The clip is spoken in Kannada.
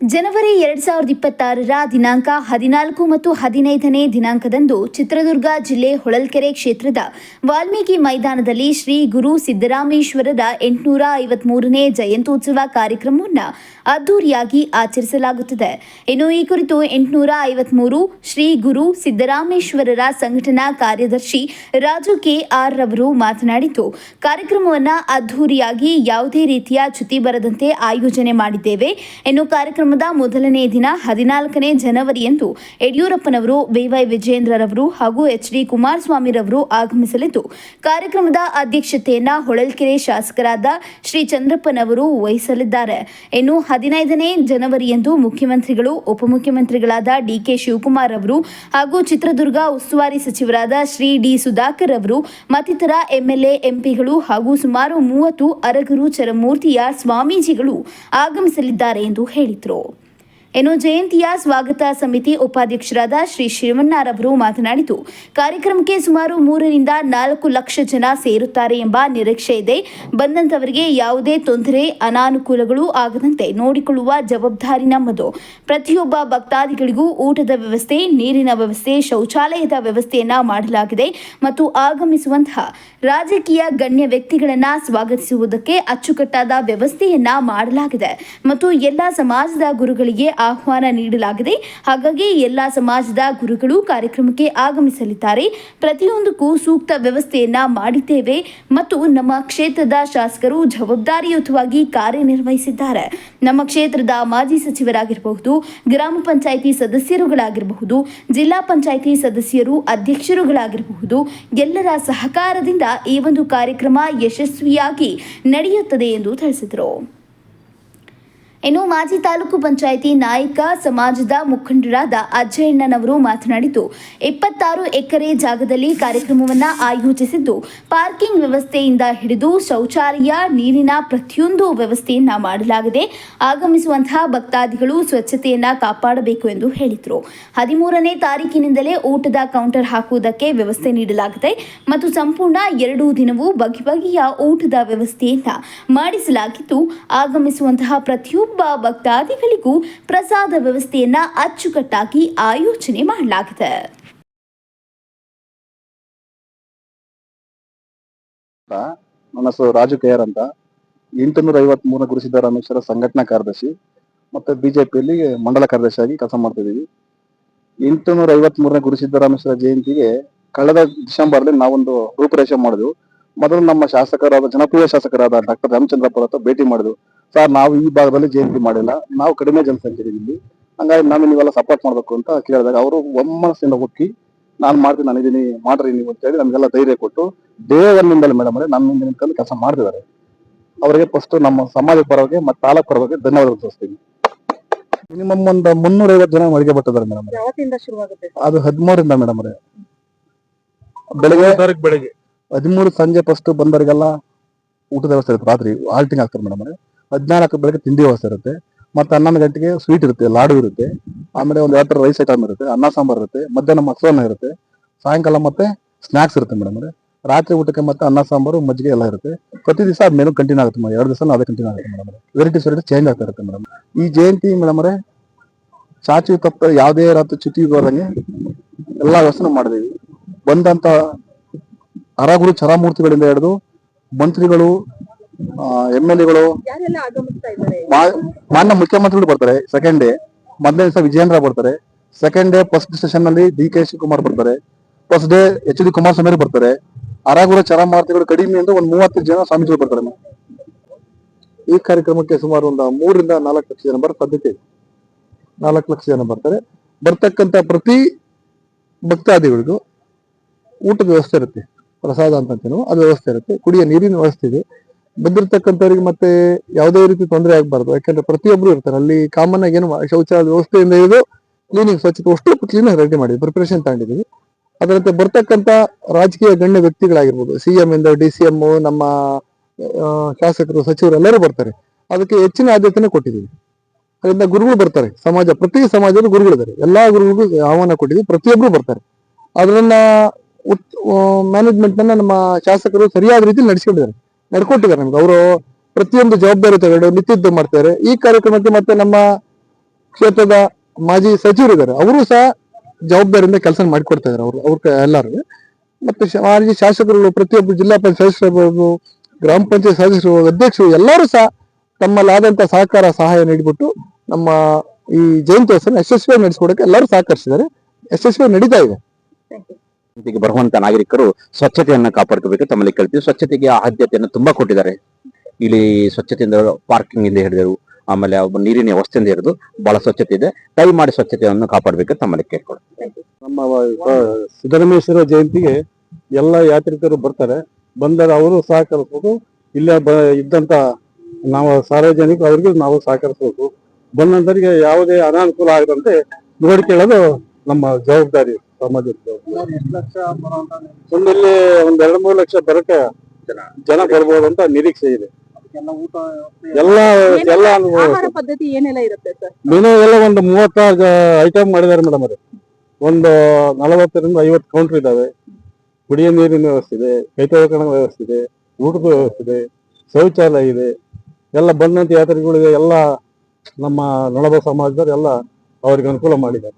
ಜನವರಿ ಎರಡ್ ಸಾವಿರದ ಇಪ್ಪತ್ತಾರರ ದಿನಾಂಕ ಹದಿನಾಲ್ಕು ಮತ್ತು ಹದಿನೈದನೇ ದಿನಾಂಕದಂದು ಚಿತ್ರದುರ್ಗ ಜಿಲ್ಲೆ ಹೊಳಲ್ಕೆರೆ ಕ್ಷೇತ್ರದ ವಾಲ್ಮೀಕಿ ಮೈದಾನದಲ್ಲಿ ಶ್ರೀ ಗುರು ಸಿದ್ದರಾಮೇಶ್ವರರ ಎಂಟುನೂರ ಐವತ್ಮೂರನೇ ಜಯಂತ್ಯೋತ್ಸವ ಕಾರ್ಯಕ್ರಮವನ್ನು ಅದ್ದೂರಿಯಾಗಿ ಆಚರಿಸಲಾಗುತ್ತದೆ. ಇನ್ನು ಈ ಕುರಿತು ಎಂಟುನೂರ ಐವತ್ಮೂರು ಶ್ರೀ ಗುರು ಸಿದ್ದರಾಮೇಶ್ವರರ ಸಂಘಟನಾ ಕಾರ್ಯದರ್ಶಿ ರಾಜು ಕೆ ಆರ್ ರವರು ಮಾತನಾಡಿದ್ದು, ಕಾರ್ಯಕ್ರಮವನ್ನು ಅದ್ದೂರಿಯಾಗಿ ಯಾವುದೇ ರೀತಿಯ ಚ್ಯುತಿ ಬರದಂತೆ ಆಯೋಜನೆ ಮಾಡಿದ್ದೇವೆ. ಇನ್ನು ಕಾರ್ಯಕ್ರಮದ ಮೊದಲನೇ ದಿನ ಹದಿನಾಲ್ಕನೇ ಜನವರಿಯಂದು ಯಡಿಯೂರಪ್ಪನವರು ಬಿವೈ ವಿಜಯೇಂದ್ರರವರು ಹಾಗೂ ಎಚ್ ಡಿ ಕುಮಾರಸ್ವಾಮಿರವರು ಆಗಮಿಸಲಿದ್ದು, ಕಾರ್ಯಕ್ರಮದ ಅಧ್ಯಕ್ಷತೆಯನ್ನ ಹೊಳಲ್ಕೆರೆ ಶಾಸಕರಾದ ಶ್ರೀ ಚಂದ್ರಪ್ಪನವರು ವಹಿಸಲಿದ್ದಾರೆ. ಇನ್ನು ಹದಿನೈದನೇ ಜನವರಿಯಂದು ಮುಖ್ಯಮಂತ್ರಿಗಳು, ಉಪಮುಖ್ಯಮಂತ್ರಿಗಳಾದ ಡಿಕೆ ಶಿವಕುಮಾರ್ ಅವರು ಹಾಗೂ ಚಿತ್ರದುರ್ಗ ಉಸ್ತುವಾರಿ ಸಚಿವರಾದ ಶ್ರೀ ಡಿ. ಸುಧಾಕರ್ ಅವರು ಮತ್ತಿತರ ಎಂಎಲ್ಎ ಎಂಪಿಗಳು ಹಾಗೂ ಸುಮಾರು ಮೂವತ್ತು ಅರಗರು ಚರಮೂರ್ತಿಯ ಸ್ವಾಮೀಜಿಗಳು ಆಗಮಿಸಲಿದ್ದಾರೆ ಎಂದು ಹೇಳಿದರು. ಇನ್ನು ಜಯಂತಿಯ ಸ್ವಾಗತ ಸಮಿತಿ ಉಪಾಧ್ಯಕ್ಷರಾದ ಶ್ರೀ ಶಿವಣ್ಣರವರು ಮಾತನಾಡಿದ್ದು, ಕಾರ್ಯಕ್ರಮಕ್ಕೆ ಸುಮಾರು ಮೂರರಿಂದ ನಾಲ್ಕು ಲಕ್ಷ ಜನ ಸೇರುತ್ತಾರೆ ಎಂಬ ನಿರೀಕ್ಷೆ ಇದೆ. ಬಂದಂತವರಿಗೆ ಯಾವುದೇ ತೊಂದರೆ, ಅನಾನುಕೂಲಗಳು ಆಗದಂತೆ ನೋಡಿಕೊಳ್ಳುವ ಜವಾಬ್ದಾರಿ ನಮ್ಮದು. ಪ್ರತಿಯೊಬ್ಬ ಭಕ್ತಾದಿಗಳಿಗೂ ಊಟದ ವ್ಯವಸ್ಥೆ, ನೀರಿನ ವ್ಯವಸ್ಥೆ, ಶೌಚಾಲಯದ ವ್ಯವಸ್ಥೆಯನ್ನ ಮಾಡಲಾಗಿದೆ ಮತ್ತು ಆಗಮಿಸುವಂತಹ ರಾಜಕೀಯ ಗಣ್ಯ ವ್ಯಕ್ತಿಗಳನ್ನ ಸ್ವಾಗತಿಸುವುದಕ್ಕೆ ಅಚ್ಚುಕಟ್ಟಾದ ವ್ಯವಸ್ಥೆಯನ್ನ ಮಾಡಲಾಗಿದೆ ಮತ್ತು ಎಲ್ಲ ಸಮಾಜದ ಗುರುಗಳಿಗೆ ಆಹ್ವಾನ ನೀಡಲಾಗಿದೆ. ಹಾಗಾಗಿ ಎಲ್ಲ ಸಮಾಜದ ಗುರುಗಳು ಕಾರ್ಯಕ್ರಮಕ್ಕೆ ಆಗಮಿಸಲಿದ್ದಾರೆ. ಪ್ರತಿಯೊಂದಕ್ಕೂ ಸೂಕ್ತ ವ್ಯವಸ್ಥೆಯನ್ನ ಮಾಡಿದ್ದೇವೆ ಮತ್ತು ನಮ್ಮ ಕ್ಷೇತ್ರದ ಶಾಸಕರು ಜವಾಬ್ದಾರಿಯುತವಾಗಿ ಕಾರ್ಯನಿರ್ವಹಿಸಿದ್ದಾರೆ. ನಮ್ಮ ಕ್ಷೇತ್ರದ ಮಾಜಿ ಸಚಿವರಾಗಿರಬಹುದು, ಗ್ರಾಮ ಪಂಚಾಯಿತಿ ಸದಸ್ಯರುಗಳಾಗಿರಬಹುದು, ಜಿಲ್ಲಾ ಪಂಚಾಯಿತಿ ಸದಸ್ಯರು ಅಧ್ಯಕ್ಷರುಗಳಾಗಿರಬಹುದು, ಎಲ್ಲರ ಸಹಕಾರದಿಂದ ಈ ಒಂದು ಕಾರ್ಯಕ್ರಮ ಯಶಸ್ವಿಯಾಗಿ ನಡೆಯುತ್ತದೆ ಎಂದು ತಿಳಿಸಿದರು. ಇನ್ನು ಮಾಜಿ ತಾಲೂಕು ಪಂಚಾಯಿತಿ ನಾಯಕ, ಸಮಾಜದ ಮುಖಂಡರಾದ ಅಜ್ಜಯಣ್ಣನವರು ಮಾತನಾಡಿದ್ದು, ಇಪ್ಪತ್ತಾರು ಎಕರೆ ಜಾಗದಲ್ಲಿ ಕಾರ್ಯಕ್ರಮವನ್ನು ಆಯೋಜಿಸಿದ್ದು, ಪಾರ್ಕಿಂಗ್ ವ್ಯವಸ್ಥೆಯಿಂದ ಹಿಡಿದು ಶೌಚಾಲಯ, ನೀರಿನ ಪ್ರತಿಯೊಂದು ವ್ಯವಸ್ಥೆಯನ್ನ ಮಾಡಲಾಗಿದೆ. ಆಗಮಿಸುವಂತಹ ಭಕ್ತಾದಿಗಳು ಸ್ವಚ್ಛತೆಯನ್ನ ಕಾಪಾಡಬೇಕು ಎಂದು ಹೇಳಿದರು. ಹದಿಮೂರನೇ ತಾರೀಕಿನಿಂದಲೇ ಊಟದ ಕೌಂಟರ್ ಹಾಕುವುದಕ್ಕೆ ವ್ಯವಸ್ಥೆ ನೀಡಲಾಗಿದೆ ಮತ್ತು ಸಂಪೂರ್ಣ ಎರಡೂ ದಿನವೂ ಬಗೆ ಬಗೆಯ ಊಟದ ವ್ಯವಸ್ಥೆಯನ್ನ ಮಾಡಿಸಲಾಗಿದ್ದು, ಆಗಮಿಸುವಂತಹ ಪ್ರತಿಯೊಬ್ಬ ಭಕ್ತಾದಿಗಳಿಗೂ ಪ್ರಸಾದ ವ್ಯವಸ್ಥೆಯನ್ನ ಅಚ್ಚುಕಟ್ಟಾಗಿ ಆಯೋಜನೆ ಮಾಡಲಾಗಿದೆ. ನನ್ನ ಹೆಸರು ರಾಜು ಕೇರ್ ಅಂತ. ಎಂಟುನೂರ ಐವತ್ ಮೂರನೇ ಗುರು ಸಿದ್ದರಾಮೇಶ್ವರ ಸಂಘಟನಾ ಕಾರ್ಯದರ್ಶಿ ಮತ್ತೆ ಬಿಜೆಪಿಯಲ್ಲಿ ಮಂಡಲ ಕಾರ್ಯದರ್ಶಿಯಾಗಿ ಕೆಲಸ ಮಾಡ್ತಾ ಇದೀವಿ ಎಂಟುನೂರ ಐವತ್ ಮೂರನೇ ಗುರು ಸಿದ್ದರಾಮೇಶ್ವರ ಜಯಂತಿಗೆ ಕಳೆದ ಡಿಸೆಂಬರ್ಲಿ ನಾವೊಂದು ರೂಪುರೇಷೆ ಮಾಡಿದ್ವು. ಮೊದಲು ನಮ್ಮ ಶಾಸಕರಾದ ಜನಪ್ರಿಯ ಶಾಸಕರಾದ ಡಾಕ್ಟರ್ ರಾಮಚಂದ್ರಪ್ಪ ಹತ್ರ ಭೇಟಿ ಮಾಡಿದ್ರು. ಸರ್ ನಾವು ಈ ಭಾಗದಲ್ಲಿ ಜಯಂತಿ ಮಾಡಿಲ್ಲ. ನಾವು ಕಡಿಮೆ ಜನಸಂಖ್ಯೆ ಇದೀವಿ. ಇಲ್ಲಿ ಹಂಗಾಗಿ ನಾವು ನೀವೆಲ್ಲ ಸಪೋರ್ಟ್ ಮಾಡ್ಬೇಕು ಅಂತ ಕೇಳಿದಾಗ ಅವರು ಒಮ್ಮನಸ್ಸಿಂದ ಒಕ್ಕಿ ನಾನು ಮಾಡ್ತೀನಿ ನಾನು ಇದೀನಿ ಮಾಡ್ರಿ ನೀವು ಅಂತ ಹೇಳಿ ನಮಗೆಲ್ಲ ಧೈರ್ಯ ಕೊಟ್ಟು ದೇವರಿಂದಲೇ ಮೇಡಮ್ ಅವರೇ ನಮ್ಮ ನಿಂತ್ಕೊಂಡು ಕೆಲಸ ಮಾಡ್ತಿದ್ದಾರೆ. ಅವರಿಗೆ ಫಸ್ಟ್ ನಮ್ಮ ಸಮಾಜ ಪರವಾಗಿ ಮತ್ತೆ ತಾಲೂಕು ಪರವಾಗಿ ಧನ್ಯವಾದಗಳು ತೋರಿಸ್ತೀನಿ ಮಿನಿಮಮ್ ಒಂದು ಮುನ್ನೂರ ಐವತ್ತು ಜನ ಮಳಿಗೆ ಬಟ್ಟಿದ್ದಾರೆ ಮೇಡಮ್ ಅದು ಹದಿಮೂರಿಂದ ಮೇಡಮ್ ಅವರೇ. ಬೆಳಿಗ್ಗೆ ತಾರೀಕು ಬೆಳಿಗ್ಗೆ. ಹದಿಮೂರು ಸಂಜೆ ಫಸ್ಟ್ ಬಂದವರಿಗೆಲ್ಲ ಊಟದ ವ್ಯವಸ್ಥೆ ಇರುತ್ತೆ. ರಾತ್ರಿ ಆಲ್ಟಿಂಗ್ ಆಗ್ತಾರೆ ಮೇಡಮ್ ಹದಿನಾಲ್ಕು ಬೆಳಗ್ಗೆ ತಿಂಡಿ ವ್ಯವಸ್ಥೆ ಇರುತ್ತೆ. ಮತ್ತೆ ಹನ್ನೊಂದು ಗಂಟೆಗೆ ಸ್ವೀಟ್ ಇರುತ್ತೆ, ಲಾಡು ಇರುತ್ತೆ. ಆಮೇಲೆ ಒಂದು ಎರಡು ರೈಸ್ ಐಟಮ್ ಇರುತ್ತೆ, ಅನ್ನ ಸಾಂಬಾರ್ ಇರುತ್ತೆ, ಮಧ್ಯಾಹ್ನ ಮೊಸರನ್ನ ಇರುತ್ತೆ. ಸಾಯಂಕಾಲ ಮತ್ತೆ ಸ್ನಾಕ್ಸ್ ಇರುತ್ತೆ ಮೇಡಮ್ ರಾತ್ರಿ ಊಟಕ್ಕೆ ಮತ್ತೆ ಅನ್ನ ಸಾಂಬಾರು, ಮಜ್ಜಿಗೆ ಎಲ್ಲ ಇರುತ್ತೆ. ಪ್ರತಿ ದಿವಸ ಮೆನು ಕಂಟಿನ್ಯೂ ಆಗುತ್ತೆ ಮೇಡಮ್. ಎರಡು ದಿವಸ ಅದೇ ಕಂಟಿನ್ಯೂ ಆಗುತ್ತೆ ಮೇಡಮ್ ವೆರೈಟಿಸ್ ವೆರೈಟಿ ಚೇಂಜ್ ಆಗ್ತಾ ಇರುತ್ತೆ ಮೇಡಮ್. ಈ ಜಯಂತಿ ಮೇಡಮ್ ಚಾಚು ತಪ್ಪ ಯಾವುದೇ ರಾತ್ರಿ ಚುತಿ ಬರದಂಗೆ ಎಲ್ಲಾ ವ್ಯವಸ್ಥೆ ಮಾಡಿದೀವಿ ಬಂದಂತ ಅರಗುರು ಚರಮೂರ್ತಿಗಳಿಂದ ಹಿಡಿದು ಮಂತ್ರಿಗಳು ಎಂ ಎಲ್ ಎಗಳು ಮಾನ್ಯ ಮುಖ್ಯಮಂತ್ರಿಗಳು ಬರ್ತಾರೆ. ಸೆಕೆಂಡ್ ಡೇ ಮೊದಲನೇ ದಿವಸ ವಿಜಯೇಂದ್ರ ಬರ್ತಾರೆ. ಸೆಕೆಂಡ್ ಡೇ ಫಸ್ಟ್ ಸೆಷನ್ನಲ್ಲಿ ಡಿ ಕೆ ಶಿವಕುಮಾರ್ ಬರ್ತಾರೆ. First day H D Kumaraswamy ಬರ್ತಾರೆ. ಅರಾಗುರ ಚರಮಾರ್ತಿಗಳು ಕಡಿಮೆ ಅಂದ್ರೆ ಒಂದ್ ಮೂವತ್ತು ಜನ ಸ್ವಾಮೀಜಿಗಳು ಬರ್ತಾರೆ. ಈ ಕಾರ್ಯಕ್ರಮಕ್ಕೆ ಸುಮಾರು ಒಂದು ಮೂರಿಂದ ನಾಲ್ಕು ಲಕ್ಷ ಜನ ಬರೋ ಸಾಧ್ಯತೆ ಇದೆ. ನಾಲ್ಕು ಲಕ್ಷ ಜನ ಬರ್ತಾರೆ. ಬರ್ತಕ್ಕಂತ ಪ್ರತಿ ಭಕ್ತಾದಿಗಳಿಗೂ ಊಟದ ವ್ಯವಸ್ಥೆ ಇರುತ್ತೆ. ಪ್ರಸಾದ ಅಂತ ಅಂತೀನೋ ಅದು ವ್ಯವಸ್ಥೆ ಇರುತ್ತೆ. ಕುಡಿಯ ನೀರಿನ ವ್ಯವಸ್ಥೆ ಇದೆ. ಬಂದಿರತಕ್ಕಂಥವ್ರಿಗೆ ಮತ್ತೆ ಯಾವುದೇ ರೀತಿ ತೊಂದರೆ ಆಗ್ಬಾರ್ದು. ಯಾಕಂದ್ರೆ ಪ್ರತಿಯೊಬ್ರು ಇರ್ತಾರೆ. ಅಲ್ಲಿ ಕಾಮನ್ ಆಗಿ ಏನು ಶೌಚಾಲಯ ವ್ಯವಸ್ಥೆಯಿಂದ ಹಿಡಿದು ಕ್ಲೀನಿಂಗ್ ಸ್ವಚ್ಛತೆ ಅಷ್ಟು ಕ್ಲೀನ್ ರೆಡಿ ಮಾಡಿದ್ವಿ ಪ್ರಿಪರೇಷನ್ ತಗೊಂಡಿದ್ದೀವಿ. ಅದರಂತೆ ಬರ್ತಕ್ಕಂಥ ರಾಜಕೀಯ ಗಣ್ಯ ವ್ಯಕ್ತಿಗಳಾಗಿರ್ಬೋದು. ಸಿ ಎಂ ಇಂದ ಡಿ ಸಿ ಎಂ ನಮ್ಮ ಶಾಸಕರು, ಸಚಿವರು ಎಲ್ಲರೂ ಬರ್ತಾರೆ. ಅದಕ್ಕೆ ಹೆಚ್ಚಿನ ಆದ್ಯತೆನ ಕೊಟ್ಟಿದ್ದೀವಿ. ಅದರಿಂದ ಗುರುಗಳು ಬರ್ತಾರೆ. ಸಮಾಜ, ಪ್ರತಿ ಸಮಾಜದ ಗುರುಗಳಿದ್ದಾರೆ. ಎಲ್ಲಾ ಗುರುಗಳಿಗೂ ಆಹ್ವಾನ ಕೊಟ್ಟಿದ್ದೀವಿ. ಪ್ರತಿಯೊಬ್ಬರು ಬರ್ತಾರೆ. ಅದನ್ನ ಮ್ಯಾನೇಜ್ಮೆಂಟ್ ನಮ್ಮ ಶಾಸಕರು ಸರಿಯಾದ ರೀತಿ ನಡೆಸ್ಕೊಂಡಿದ್ದಾರೆ. ನಡ್ಕೊಟ್ಟಿದ್ದಾರೆ ನಮ್ಗೆ. ಅವರು ಪ್ರತಿಯೊಂದು ಜವಾಬ್ದಾರಿ ತಗೊಂಡು ನಿತ್ಯದ್ದು ಮಾಡ್ತಾರೆ ಈ ಕಾರ್ಯಕ್ರಮಕ್ಕೆ ಮತ್ತೆ ನಮ್ಮ ಕ್ಷೇತ್ರದ ಮಾಜಿ ಸಚಿವರು ಇದ್ದಾರೆ ಅವರು ಸಹ ಜವಾಬ್ದಾರಿಯಿಂದ ಕೆಲಸ ಮಾಡಿಕೊಡ್ತಾ ಇದ್ದಾರೆ ಅವರು, ಅವ್ರ ಎಲ್ಲರೂ. ಮತ್ತೆ ಮಾಜಿ ಶಾಸಕರುಗಳು ಪ್ರತಿಯೊಬ್ಬರು ಜಿಲ್ಲಾ ಪಂಚಾಯತ್ ಸದಸ್ಯರು ಗ್ರಾಮ ಪಂಚಾಯತ್ ಸದಸ್ಯರು, ಅಧ್ಯಕ್ಷರು, ಎಲ್ಲರೂ ಸಹ ತಮ್ಮಲ್ಲಾದಂತ ಸಹಕಾರ, ಸಹಾಯ ನೀಡಿಬಿಟ್ಟು ನಮ್ಮ ಈ ಜಯಂತ್ಯೋತ್ಸವ ಯಶಸ್ವಿಯಾಗಿ ನಡೆಸ್ಕೊಡಕ್ಕೆ ಎಲ್ಲರೂ ಸಹಕರಿಸಿದ್ದಾರೆ. ಯಶಸ್ವಿಯಾಗಿ ನಡೀತಾ ಇದೆ. ಬರುವಂತ ನಾಗರಿಕರು ಸ್ವಚ್ಛತೆಯನ್ನು ಕಾಪಾಡ್ಕೋಬೇಕು ತಮ್ಮಲ್ಲಿ ಕೇಳ್ತೀವಿ. ಸ್ವಚ್ಛತೆಗೆ ಆದ್ಯತೆಯನ್ನು ತುಂಬಾ ಕೊಟ್ಟಿದ್ದಾರೆ. ಇಲ್ಲಿ ಸ್ವಚ್ಛತೆಯಿಂದ ಪಾರ್ಕಿಂಗ್ ಇಂದ ಹಿಡಿದರು, ಆಮೇಲೆ ನೀರಿನ ವ್ಯವಸ್ಥೆಯಿಂದ ಹಿಡಿದು ಬಹಳ ಸ್ವಚ್ಛತೆ ಇದೆ. ದಯಮಾಡಿ ಸ್ವಚ್ಛತೆಯನ್ನು ಕಾಪಾಡಬೇಕು ತಮ್ಮಲ್ಲಿ ಕೇಳ್ಕೊಳ್ಳಿ ನಮ್ಮ ಸಿದ್ದರಾಮೇಶ್ವರ ಜಯಂತಿಗೆ ಎಲ್ಲ ಯಾತ್ರಿಕರು ಬರ್ತಾರೆ. ಬಂದರೆ ಅವರು ಸಹಕರಿಸ್ಬೇಕು ಇಲ್ಲೇ ಇದ್ದಂತ ನಾವು ಸಾರ್ವಜನಿಕರು, ಅವರಿಗೆ ನಾವು ಸಹಕರಿಸ್ಬೇಕು ಬಂದಂತರಿಗೆ ಯಾವುದೇ ಅನಾನುಕೂಲ ಆಗದಂತೆ ನೋಡಿಕೊಳ್ಳೋದು ನಮ್ಮ ಜವಾಬ್ದಾರಿ ಸಮಾಜದ ಒಂದಲ್ಲಿ ಒಂದ್ ಎರಡ್ ಮೂರ್ ಲಕ್ಷ ಬರಕ್ಕೆ ಜನ ಬರ್ಬೋದು ಅಂತ ನಿರೀಕ್ಷೆ ಇದೆ. ಎಲ್ಲ ಎಲ್ಲ ಪದ್ಧತಿ ಏನೆಲ್ಲ ಇರುತ್ತೆ ಸರ್? ಮೆನು ಎಲ್ಲ ಒಂದು ಮೂವತ್ತಾರು ಐಟಮ್ ಮಾಡಿದ್ದಾರೆ ಮೇಡಮ್ ಅದೇ ಒಂದು ನಲವತ್ತರಿಂದ ಐವತ್ತು ಕೌಂಟರ್ ಇದಾವೆ ಕುಡಿಯೋ ನೀರಿನ ವ್ಯವಸ್ಥೆ ಇದೆ ಕೈ ತೊಳ್ಕೊಳ್ಳೋ ವ್ಯವಸ್ಥೆ ಇದೆ ಊಟದ ವ್ಯವಸ್ಥೆ ಇದೆ ಶೌಚಾಲಯ ಇದೆ. ಎಲ್ಲ ಬಂದಂತ ಯಾತ್ರಿಗಳಿಗೆ ಎಲ್ಲ ನಮ್ಮ ನಳಬ ಸಮಾಜದವ್ರು ಎಲ್ಲ ಅವ್ರಿಗೆ ಅನುಕೂಲ ಮಾಡಿದ್ದಾರೆ.